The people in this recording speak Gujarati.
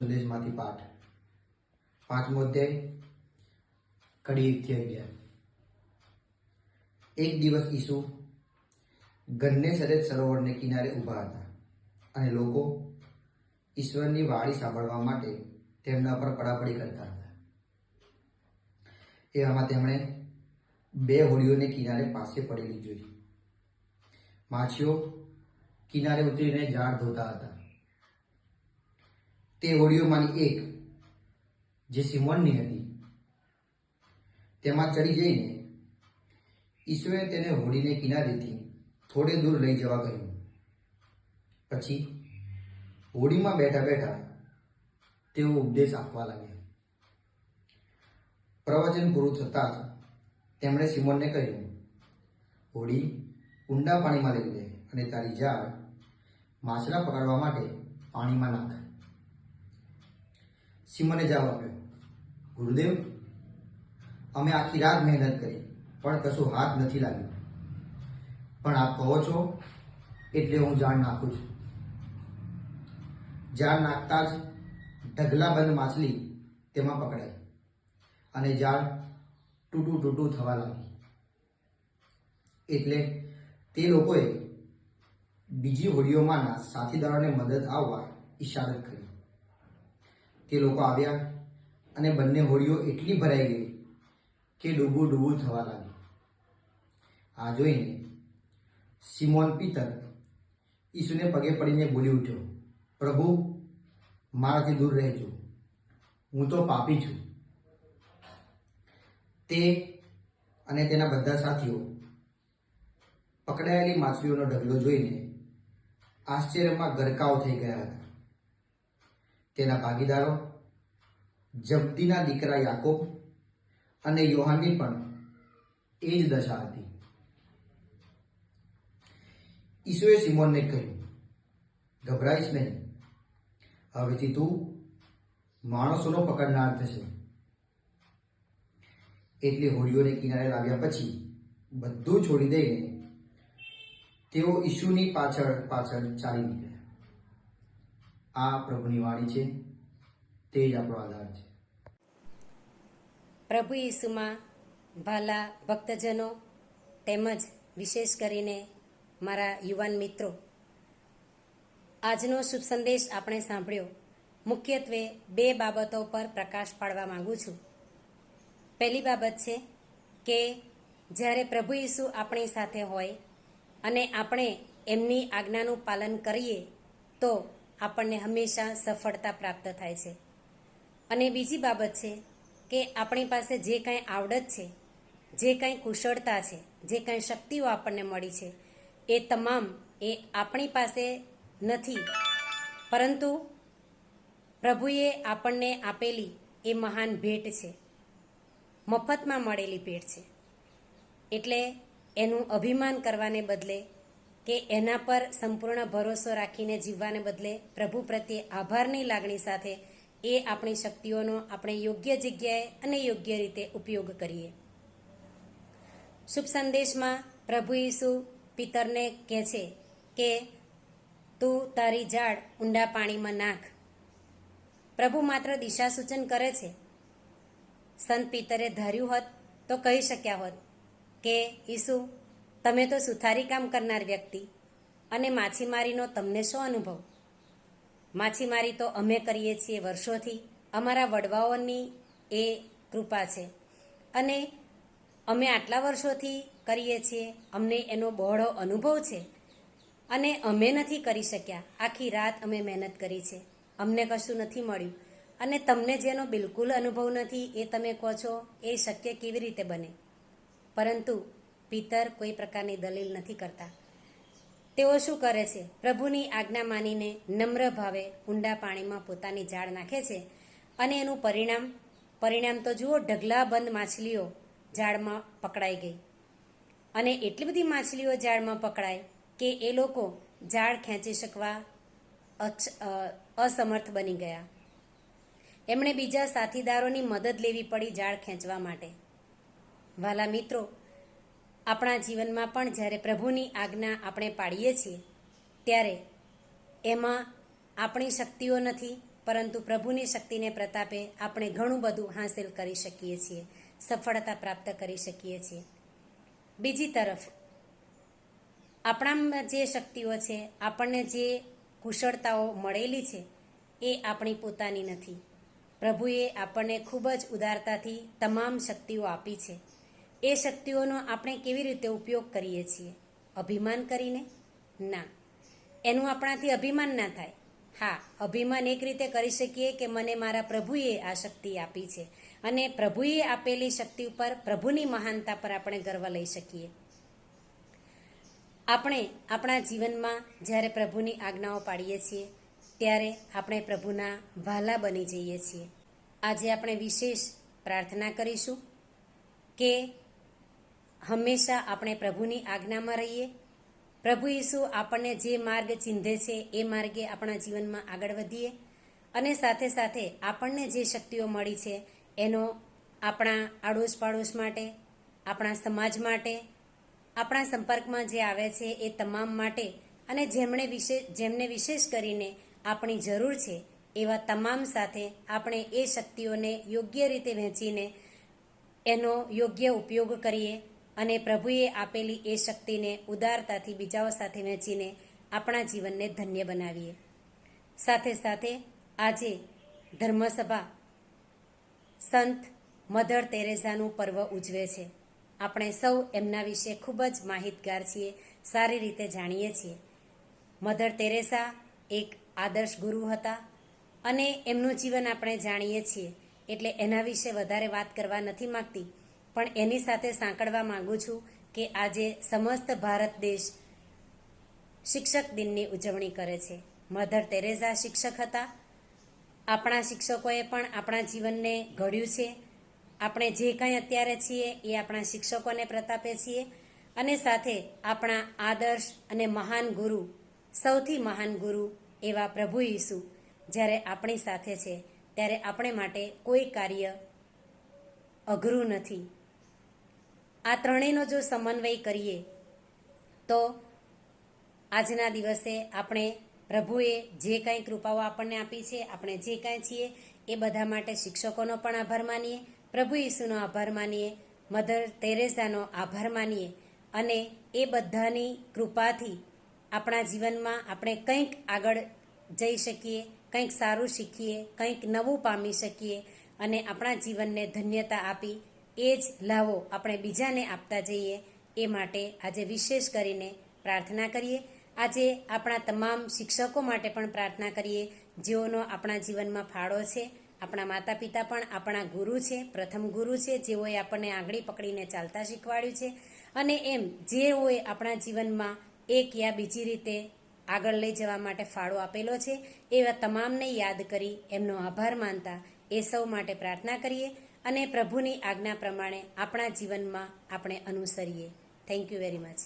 સંદેશમાંથી પાઠ. પાંચમો અધ્યાય, કડી એકથી અગિયાર. એક દિવસ ઈસુ ગન્ને સરેજ સરોવરને કિનારે ઊભા હતા અને લોકો ઈશ્વરની વાણી સાંભળવા માટે તેમના પર પડાપડી કરતા હતા. એવામાં તેમણે બે હોડીઓને કિનારે પાસે પડેલી જોઈ માછીઓ કિનારે ઉતરીને ઝાડ ધોતા હતા. તે હોડીઓમાંની એક, જે સિમોનની હતી. તેમાં ચડી જઈને ઈસુએ તેને હોડીને કિનારેથી થોડે દૂર લઈ જવા કહ્યું. પછી હોડીમાં બેઠા બેઠા તેઓ ઉપદેશ આપવા લાગ્યા. પ્રવચન પૂરું થતાં જ તેમણે સિમોનને કહ્યું, હોડી ઊંડા પાણીમાં લઈ લે અને તારી જાળ માછલા પકડવા માટે પાણીમાં નાખ. સિમોને જવાબ આપ્યો, ગુરુદેવ, અમે આખી રાત મહેનત કરી, પણ કશું હાથ નથી લાગ્યું. પણ આપ કહો છો, એટલે હું જાણ નાખું છું. જાળ નાખતા જ ઢગલાબંધ માછલી તેમાં પકડાઈ અને જાળ તૂટું તૂટું થવા લાગી. એટલે તે લોકોએ બીજી હોડીઓમાંના સાથીદારોને મદદ આવવા ઈશારત કરી તે લોકો આવ્યા અને બંને હોડીઓ એટલી ભરાઈ ગઈ કે ડૂબું ડૂબું થવા લાગી આ જોઈને સિમોન પિતર ઈસુને પગે પડીને બોલી ઉઠ્યો, પ્રભુ, મારાથી દૂર રહેજો. હું તો પાપી છું. તે અને તેના બધા સાથીઓ પકડાયેલી માછલીઓનો ઢગલો જોઈને આશ્ચર્યમાં ગરકાવ થઈ ગયા હતા. તેના ભાગીદારો જબ્દીના દીકરા યાકોબ અને યોહાનની પણ એ જ દશા હતી. ઈસુએ સિમોનને કહ્યું, ગભરાઈશ નહીં. હવેથી તું માણસોનો પકડનાર થશે. એટલે હોડીઓને કિનારે લાવ્યા પછી બધું છોડી દઈને તેઓ ઈશુની પાછળ પાછળ ચાલી નીકળ્યા. આ પ્રભુની વાણી છે. તે જ આપણો આધાર છે. પ્રભુ ઈસુમાં ભાલા ભક્તજનો તેમજ વિશેષ કરીને મારા યુવાન મિત્રો, આજનો શુભ સંદેશ આપણે સાંભળ્યો. મુખ્યત્વે બે બાબતો પર પ્રકાશ પાડવા માંગુ છું. પહેલી બાબત છે કે જ્યારે પ્રભુ ઈસુ આપણી સાથે હોય અને આપણે એમની આજ્ઞાનું પાલન કરીએ, તો આપણને હંમેશા સફળતા પ્રાપ્ત થાય છે. અને બીજી બાબત છે કે આપણી પાસે જે કાંઈ આવડત છે, જે કાંઈ કુશળતા છે, જે કાંઈ શક્તિઓ આપણને મળી છે, એ તમામ એ આપણી પાસે નથી. પરંતુ પ્રભુએ આપણને આપેલી એ મહાન ભેટ છે. મફતમાં મળેલી ભેટ છે. એટલે એનું અભિમાન કરવાને બદલે કે એના પર સંપૂર્ણ ભરોસો રાખીને જીવવાને બદલે પ્રભુ પ્રત્યે આભારની લાગણી સાથે એ આપણી શક્તિઓનો આપણે યોગ્ય જગ્યાએ અને યોગ્ય રીતે ઉપયોગ કરીએ. શુભ સંદેશમાં પ્રભુ ઈસુ પિતરને કહે છે કે, તું તારી ઝાડ ઊંડા પાણીમાં નાખ. પ્રભુ માત્ર દિશા સૂચન કરે છે. સંત પિતરે ધાર્યું હોત તો કહી શક્યા હોત કે, ઈસુ તમે તો સુથારી કામ કરનાર વ્યક્તિ અને માછીમારીનો તમને શું અનુભવ? માછીમારી તો અમે કરીએ છીએ વર્ષોથી. અમારા વડવાઓની એ કૃપા છે. અને અમે આટલા વર્ષોથી કરીએ છીએ. અમને એનો બહોળો અનુભવ છે. અને અમે નથી કરી શક્યા. આખી રાત અમે મહેનત કરી છે. અમને કશું નથી મળ્યું. અને તમને જેનો બિલકુલ અનુભવ નથી એ તમે કહો છો, એ શક્ય કેવી રીતે બને? પરંતુ પિતર કોઈ પ્રકારની દલીલ નથી કરતા. તેઓ શું કરે છે? પ્રભુની આજ્ઞા માનીને નમ્ર ભાવે ઊંડા પાણીમાં પોતાની જાળ નાખે છે અને એનું પરિણામ પરિણામ તો જુઓ, ઢગલાબંધ માછલીઓ જાળમાં પકડાઈ ગઈ. અને એટલી બધી માછલીઓ જાળમાં પકડાય કે એ લોકો જાળ ખેંચી શકવા અસમર્થ બની ગયા. એમણે બીજા સાથીદારોની મદદ લેવી પડી જાળ ખેંચવા માટે. વાલા મિત્રો આપણા જીવનમાં પણ જ્યારે પ્રભુની આજ્ઞા આપણે પાડીએ છીએ, ત્યારે એમાં આપણી શક્તિઓ નથી, પરંતુ પ્રભુની શક્તિને પ્રતાપે આપણે ઘણું બધું હાંસિલ કરી શકીએ છીએ, સફળતા પ્રાપ્ત કરી શકીએ છીએ. બીજી તરફ, આપણામાં જે શક્તિઓ છે, આપણને જે કુશળતાઓ મળેલી છે, એ આપણી પોતાની નથી. પ્રભુએ આપણને ખૂબ જ ઉદારતાથી તમામ શક્તિઓ આપી છે. એ શક્તિઓનો આપણે કેવી રીતે ઉપયોગ કરીએ છીએ? અભિમાન કરીને? ના. એનું આપણાથી અભિમાન ના થાય. હા, અભિમાન એક રીતે કરી શકીએ કે મને મારા પ્રભુએ આ શક્તિ આપી છે અને પ્રભુએ આપેલી શક્તિ ઉપર પ્રભુની મહાનતા પર આપણે ગર્વ લઈ શકીએ. આપણે આપણા જીવનમાં જ્યારે પ્રભુની આજ્ઞાઓ પાડીએ છીએ, ત્યારે આપણે પ્રભુના ભાલા બની જઈએ છીએ. આજે આપણે વિશેષ પ્રાર્થના કરીશું કે હંમેશા આપણે પ્રભુની આજ્ઞામાં રહીએ. પ્રભુ ઈસુ આપણને જે માર્ગ ચિંધે છે, એ માર્ગે આપણા જીવનમાં આગળ વધીએ અને સાથે સાથે આપણને જે શક્તિઓ મળી છે, એનો આપણા આડોશ પાડોશ માટે, આપણા સમાજ માટે, આપણા સંપર્કમાં જે આવે છે, એ તમામ માટે અને જેમણે વિશેષ જેમને વિશેષ કરીને આપણી જરૂર છે, એવા તમામ સાથે આપણે એ શક્તિઓને યોગ્ય રીતે વહેંચીને એનો યોગ્ય ઉપયોગ કરીએ અને પ્રભુએ આપેલી એ શક્તિને ઉદારતાથી બીજાઓ સાથે વહેંચીને આપણા જીવનને ધન્ય બનાવીએ. સાથે સાથે આજે ધર્મસભા સંત મધર તેરેઝાનું પર્વ ઉજવે છે. આપણે સૌ એમના વિશે ખૂબ જ માહિતગાર છીએ, સારી રીતે જાણીએ છીએ. મધર તેરેસા એક આદર્શ ગુરુ હતા અને એમનું જીવન આપણે જાણીએ છીએ, એટલે એના વિશે વધારે વાત કરવા નથી માગતી. પણ એની સાથે સાંકળવા માંગુ છું કે આજે સમસ્ત ભારત દેશ શિક્ષક દિનની ઉજવણી કરે છે. મધર તેરેઝા શિક્ષક હતા. આપણા શિક્ષકોએ પણ આપણા જીવનને ઘડ્યું છે. આપણે જે કંઈ અત્યારે છીએ એ આપણા શિક્ષકોને પ્રતાપે છીએ અને સાથે આપણા આદર્શ અને મહાન ગુરુ, સૌથી મહાન ગુરુ એવા પ્રભુ ઈસુ જ્યારે આપણી સાથે છે, ત્યારે આપણે માટે કોઈ કાર્ય અઘરું નથી. આ ત્રણેયનો જો સમન્વય કરીએ, તો આજના દિવસે આપણે પ્રભુએ જે કાંઈ કૃપાઓ આપણને આપી છે, આપણે જે કાંઈ છીએ, એ બધા માટે શિક્ષકોનો પણ આભાર માનીએ, પ્રભુ ઈસુનો આભાર માનીએ, મધર તેરેસાનો આભાર માનીએ અને એ બધાની કૃપાથી આપણા જીવનમાં આપણે કંઈક આગળ જઈ શકીએ, કંઈક સારું શીખીએ, કંઈક નવું પામી શકીએ અને આપણા જીવનને ધન્યતા આપી એ જ લાવો આપણે બીજાને આપતા જઈએ. એ માટે આજે વિશેષ કરીને પ્રાર્થના કરીએ. આજે આપણા તમામ શિક્ષકો માટે પણ પ્રાર્થના કરીએ. જેઓનો આપણા જીવનમાં ફાળો છે, આપણા માતા પિતા પણ આપણા ગુરુ છે, પ્રથમ ગુરુ છે, જેઓએ આપણને આંગળી પકડીને ચાલતા શીખવાડ્યું છે. અને એમ જેઓએ આપણા જીવનમાં એક યા બીજી રીતે આગળ લઈ જવા માટે ફાળો આપેલો છે, એવા તમામને યાદ કરી એમનો આભાર માનતા એ સૌ માટે પ્રાર્થના કરીએ. અને પ્રભુની આજ્ઞા પ્રમાણે આપણા જીવનમાં આપણે અનુસરીએ. Thank you very much